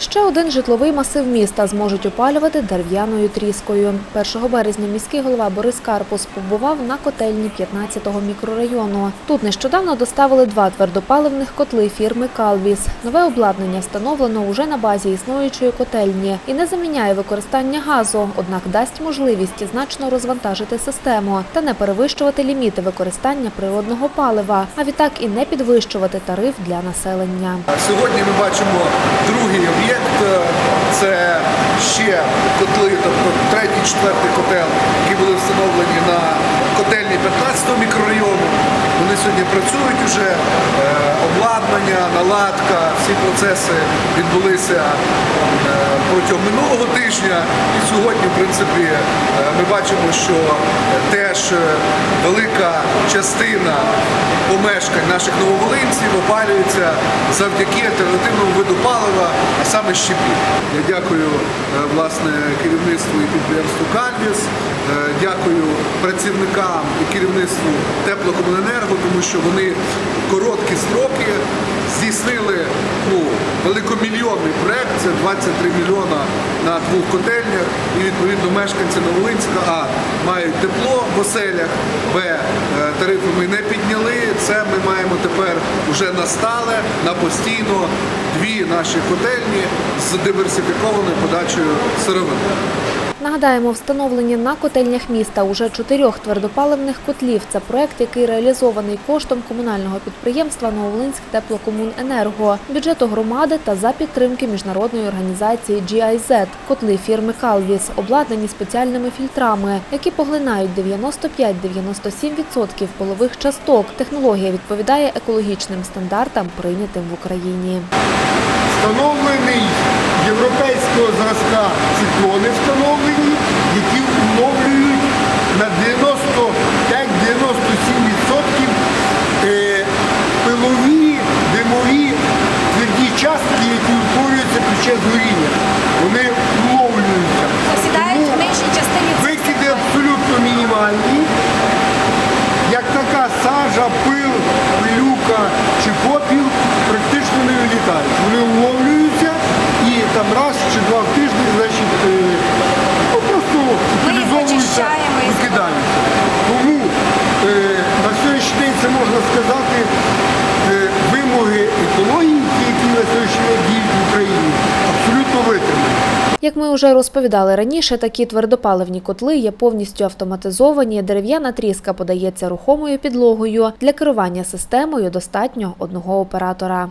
Ще один житловий масив міста зможуть опалювати дерев'яною тріскою. 1 березня міський голова Борис Карпус побував на котельні 15-го мікрорайону. Тут нещодавно доставили два твердопаливних котли фірми Калвіс. Нове обладнання встановлено уже на базі існуючої котельні і не заміняє використання газу, однак дасть можливість значно розвантажити систему та не перевищувати ліміти використання природного палива, а відтак і не підвищувати тариф для населення. Сьогодні ми бачимо другий об'єкт. Це ще котли, тобто третій, четвертий котел, які були встановлені на котельні 15-го мікрорайону. Сьогодні працюють уже. Е, Обладнання, наладка, всі процеси відбулися е, протягом минулого тижня. І сьогодні, в принципі, е, ми бачимо, що теж велика частина помешкань наших нововолинців опалюється завдяки альтернативному виду палива, а саме щепі. Я дякую власне керівництву і підприємству Кальвіс. Дякую працівникам і керівництву теплокомуненерго, тому що вони короткі строки здійснили ну, великомільйонний проект. Це 23 мільйона на двох котельнях. І відповідно мешканці Новолинська А мають тепло в оселях, Б е, тарифи ми не підняли. Це ми маємо тепер уже на стале, на постійно дві наші котельні з диверсифікованою подачею сировини. Нагадаємо, встановлені на котельнях міста уже чотирьох твердопаливних котлів. Це проект, який реалізований коштом комунального підприємства Новолинськ теплокомуненерго, бюджету громади та за підтримки міжнародної організації GIZ. Котли фірми Калвіс обладнані спеціальними фільтрами, які поглинають 95-97% полових часток. Технологія відповідає екологічним стандартам, прийнятим в Україні. Встановлений європейського зразка циклони Як ми вже розповідали раніше, такі твердопаливні котли є повністю автоматизовані. Дерев'яна тріска подається рухомою підлогою. Для керування системою достатньо одного оператора.